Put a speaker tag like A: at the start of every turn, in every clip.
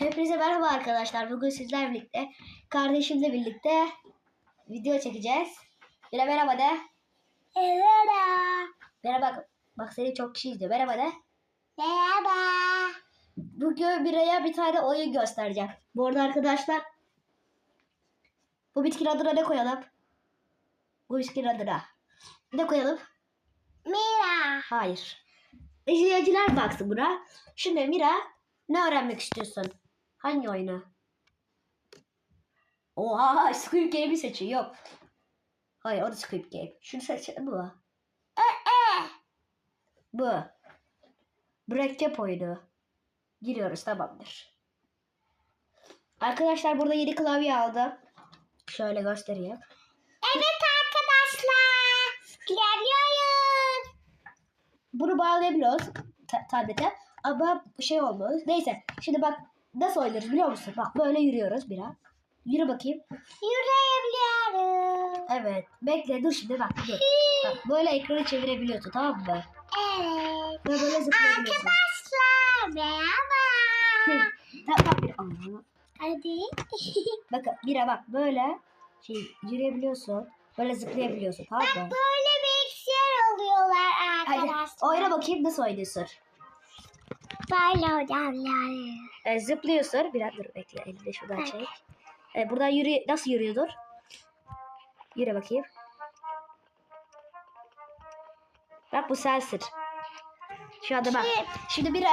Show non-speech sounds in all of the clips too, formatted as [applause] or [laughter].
A: Hepinize merhaba arkadaşlar. Bugün sizlerle birlikte, kardeşimle birlikte video çekeceğiz. Bire merhaba de.
B: Merhaba.
A: Merhaba. Bak seni çok kişi izliyor. Merhaba de.
B: Merhaba.
A: Bugün Bira'ya bir tane oyun göstereceğim. Bu arada arkadaşlar bu bitkinin adına ne koyalım? Bu bitkinin adına. Ne koyalım?
B: Mira.
A: Hayır. İzleyiciler baksın buna. Şimdi Mira ne öğrenmek istiyorsun? Hangi oyunu? Oha Squid Game'i seçiyor. Yok. Hayır o da Squid Game. Şunu seçelim bu. Bu. Mürekkep oyunu. Giriyoruz tamamdır. Arkadaşlar burada yeni klavye aldım. Şöyle göstereyim.
B: Evet arkadaşlar. Geliyoruz.
A: Bunu bağlayabiliyoruz ta- tablete. Ama şey olmuyor. Neyse. Şimdi bak nasıl oynarız biliyor musun? Bak böyle yürüyoruz biraz. Yürü bakayım.
B: Yürüyebiliyoruz.
A: Evet. Bekle dur şimdi bak dur. Bak, böyle ekranı çevirebiliyorsun tamam mı?
B: Evet.
A: Böyle böyle zıplayabiliyorsun.
B: Arkadaşlar merhaba.
A: Tamam bir Allah.
B: Hadi. [laughs]
A: Bakın bira bak böyle şey yürüyebiliyorsun. Böyle zıplayabiliyorsun tamam mı?
B: Böyle bilgisayar oluyorlar
A: Hadi
B: arkadaşlar.
A: oyna bakayım nasıl oynuyorsun.
B: Böyle hocamlar.
A: E, zıplıyorsun. Biraz dur bekle. Elini de şuradan çek. E, buradan yürü nasıl yürüyordur? Yürü bakayım. Bak bu sensin. Şu anda bak. Şimdi bira.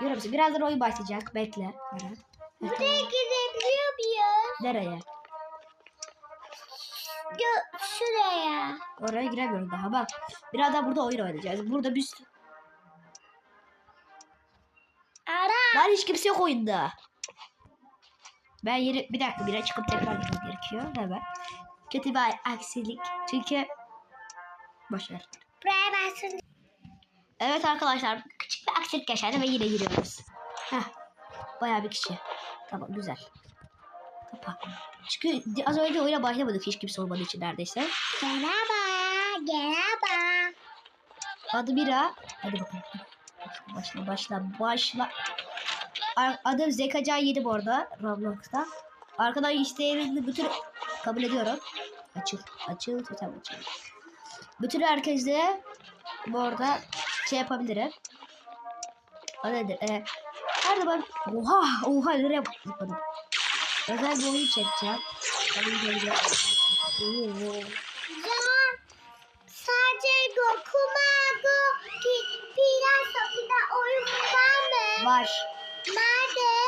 A: Yürü musun? Birazdan oyun başlayacak. Bekle. Bana.
B: Buraya gidebiliyor muyuz?
A: Nereye?
B: Gö- şuraya.
A: Oraya giremiyorum daha. Bak. Birazdan burada oyun oynayacağız. Burada bir sürü... Lan hiç kimse yok oyunda. Ben yeri bir dakika bire çıkıp tekrar girmem gerekiyor. Hemen. Kötü bir aksilik. Çünkü boşver.
B: Buraya basın.
A: Evet arkadaşlar küçük bir aksilik yaşandı ve yine giriyoruz. Heh. Bayağı bir kişi. Tamam güzel. Kapa. Çünkü az önce oyuna başlamadık hiç kimse olmadığı için neredeyse.
B: Merhaba. Merhaba.
A: Adı Bira. Hadi bakalım. Başla başla başla. Adım Zekacan 7 bu arada Roblox'ta. Arkadan isteğinizi bütün kabul ediyorum. Açıl. Açıl. Tamam açıl. Bütün herkese bu arada şey yapabilirim. O nedir? Ee, her zaman oha oha nereye zıpladım. Özel bir oyun çekeceğim.
B: Can. Sadece Goku Mago bir de oyun var mı?
A: Var.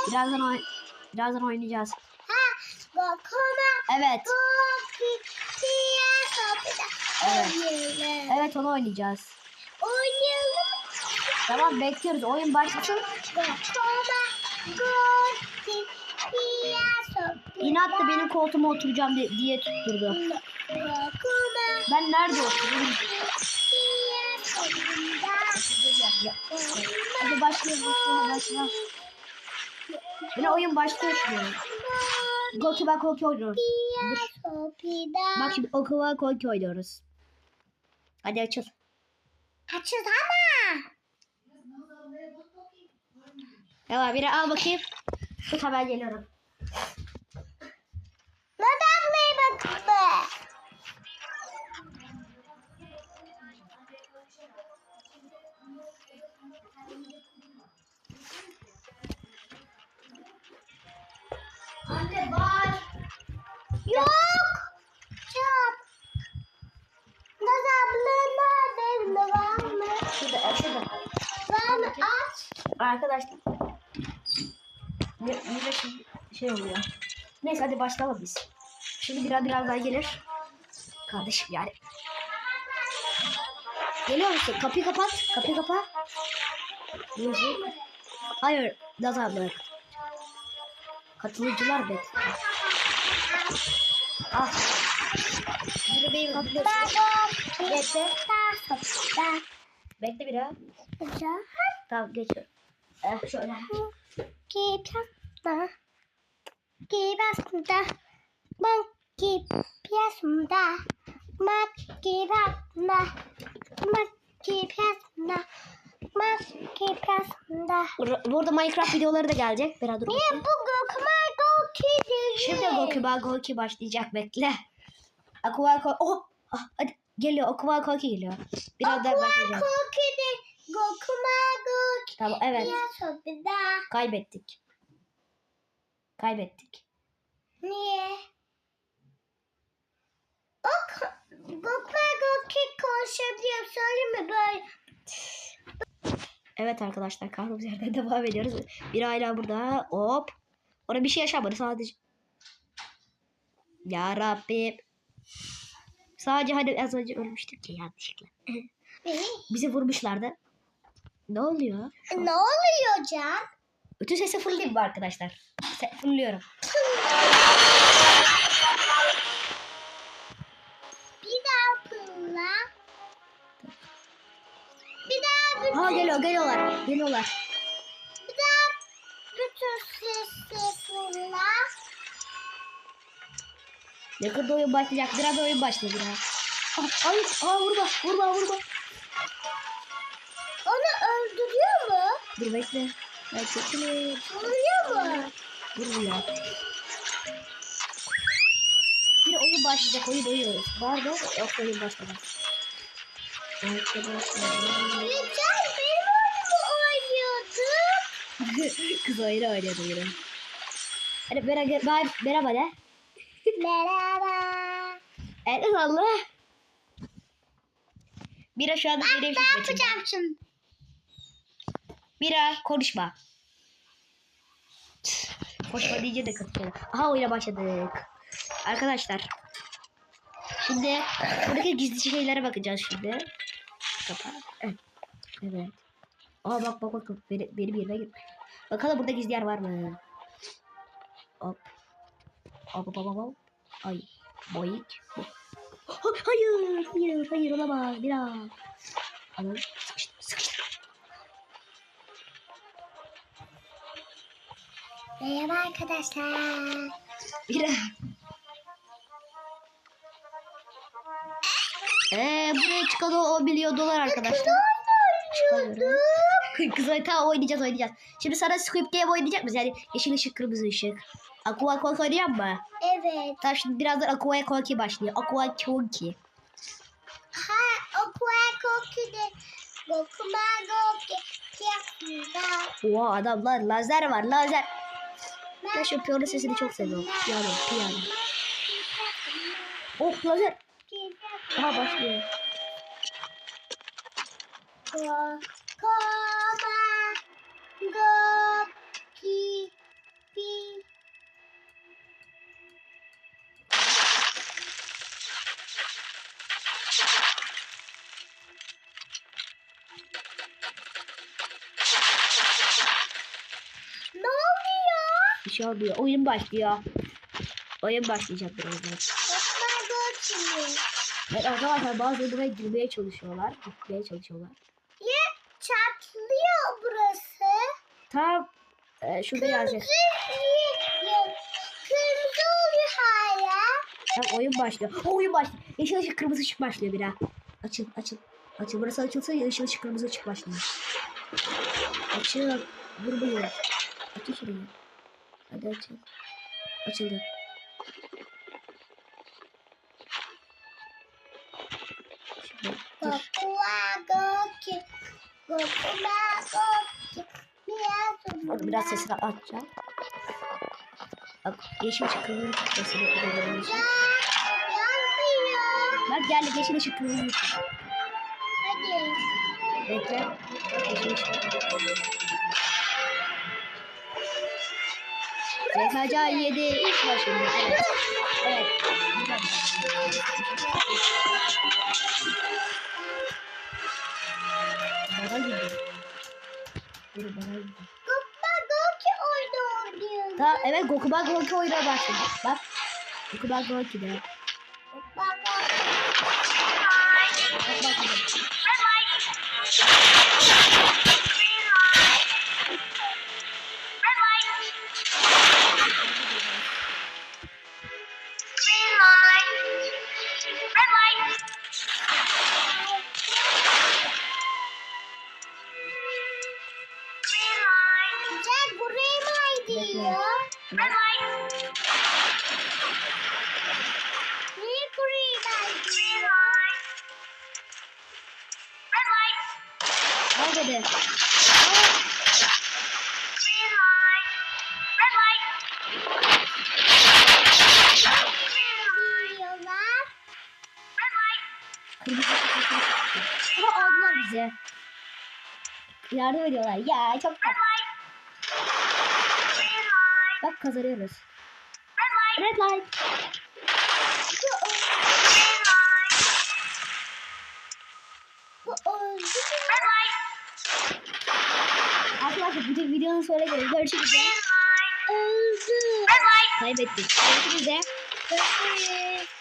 A: Birazdan oyn birazdan oynayacağız.
B: Ha, Goku Mago
A: Evet. Evet. Evet onu oynayacağız.
B: Oynayalım.
A: Tamam bekliyoruz. Oyun başlasın. İnatla benim koltuğuma oturacağım di- diye tutturdu. Ben nerede oturuyorum? Hadi başlıyoruz. Başla Yine oyun başlıyor şimdi. Goki bak Goki oynuyoruz. Bak şimdi Okuma Goki oynuyoruz. Hadi açıl.
B: Açılsana.
A: Tamam biri al bakayım. Tut hemen geliyorum.
B: Yok. Çap. Neden nerede? Ne var mı?
A: Şurada şurada.
B: Var mı? Aç.
A: Arkadaşlar. Ne, ne şimdi şey oluyor. Neyse hadi başlayalım biz. Şimdi biraz biraz daha gelir. Kardeşim yani. Geliyor musun? Kapıyı kapat. Kapıyı kapat. Müzik. Hayır. Nazar bırak. Katılıcılar bekle. Benim kapıyorsun.
B: Baba.
A: Bekle. Bekle biraz. Tamam geçiyorum. Eh, şöyle.
B: Kipasda. Kipasda. Ben kipasda. Mak kipasda. Mak kipasda.
A: Bur- Burada Minecraft videoları da gelecek. Biraz dur.
B: Niye bu Gokuma Goki değil?
A: Şimdi Gokuba Goki başlayacak bekle. Aqua Goki. Oh! Ah, hadi geliyor. Aqua Goki geliyor. Birazdan başlayacak.
B: Goki de Gokuma Goki.
A: Tamam evet.
B: Daha.
A: Kaybettik. Kaybettik.
B: Niye? O Gokuma Goki konuşabiliyor. Söyle mi böyle?
A: Evet arkadaşlar kaldığımız yerden [laughs] devam ediyoruz. Bir hala burada. Hop. Orada bir şey yaşamadı sadece. Ya Rabbim. Sadece hani az önce ölmüştük ya yanlışlıkla. [laughs] Bizi vurmuşlardı. Ne oluyor?
B: ne oluyor Can?
A: Bütün sesi fırlayayım mı arkadaşlar? Se fırlıyorum. [laughs] Aa geliyor geliyorlar. Geliyorlar.
B: bir daha bütün fırla.
A: Yakında oyun başlayacak. Biraz oyun başladı biraz. Aa, ay, aa vurma vurma vurma.
B: Onu öldürüyor mu?
A: Dur bekle. Ben çekileyim.
B: Vuruyor mu?
A: Vurmuyor. Bir oyun başlayacak oyun oyun. Var mı? Yok oyun başladı. Arkadaşlar.
B: Can benim [laughs]
A: Kız oyunu oynuyordu yine. Hadi merhaba, ben, merhaba de.
B: Merhaba.
A: Evet Allah. Bira şu anda benim
B: Ne şimdi?
A: Bira konuşma. Konuşma deyince de katılıyorum. Aha oyuna başladık. Arkadaşlar. Şimdi buradaki gizli şeylere bakacağız şimdi. Kapat. Evet. Evet. Aa bak bak bak. Beni, benim yerime gitmiş. Bakalım burada gizli yer var mı? Hop. Hop hop hop hop. Ay. Boyik. Ha, Hayır. Hayır. Hayır olamaz. Bira. Alalım. Sıkıştı. Sıkıştı.
B: Merhaba arkadaşlar.
A: Bira. Eee buraya çıkan o 10 milyon dolar arkadaşlar. Çıkamıyorum. Kızlar tamam oynayacağız oynayacağız. Şimdi sana Squid Game oynayacak mıyız? Yani yeşil ışık kırmızı ışık. Aqua Konki oynayalım mı?
B: Evet.
A: Tamam şimdi birazdan Aqua Konki başlıyor. Aqua Konki.
B: Ha, okua koku de Gokuma Goki.
A: Oha adamlar lazer var lazer. Ben şu piyano sesini çok seviyorum. Piyano piyano. Oh lazer. Aha başlıyor.
B: Pi. Ne oluyor?
A: Bir şey olmuyor. Oyun başlıyor. Oyun başlayacak birazdan.
B: Gokuma Goki mi?
A: Evet arkadaşlar bazı buraya girmeye çalışıyorlar. Gitmeye çalışıyorlar.
B: Ya çatlıyor burası.
A: Tam e, şurada yazacak.
B: Kırmızı oluyor hala.
A: Tam oyun başlıyor. O oyun başlıyor. Yeşil ışık kırmızı ışık başlıyor bir ha. Açıl açıl. Açıl. Burası açılsa yeşil ışık kırmızı ışık başlıyor. Açıl. Vur bunu. Açıl şurayı. Hadi açıl. Açıldı. Şimdi dur.
B: Gokua Goki. Gokuma Goki. Biraz
A: Hadi biraz sesini açacağım. Bak yeşil ışık kırmızı ışık sesini duyuyorum.
B: Yanmıyor.
A: Bak geldi yeşil ışık kırmızı ışık.
B: Hadi.
A: Bekle. Yeşil ışık. ZKC 7 iş başında. Evet. Evet. Bana gidiyor. Bana gidiyor. Tamam evet Gokuba Goki oyuna başladı. Bak. Gokuba Goki de.
B: Gokuma Goki.
A: Ama aldılar bize. Yardım ediyorlar. Ya çok tatlı. Bak kazanıyoruz. Red light.
B: Bu öldü.
A: Arkadaşlar bu videonun geldik. Görüşürüz. de.
B: Öldü.
A: Kaybettik. Görüşürüz.
B: Görüşürüz.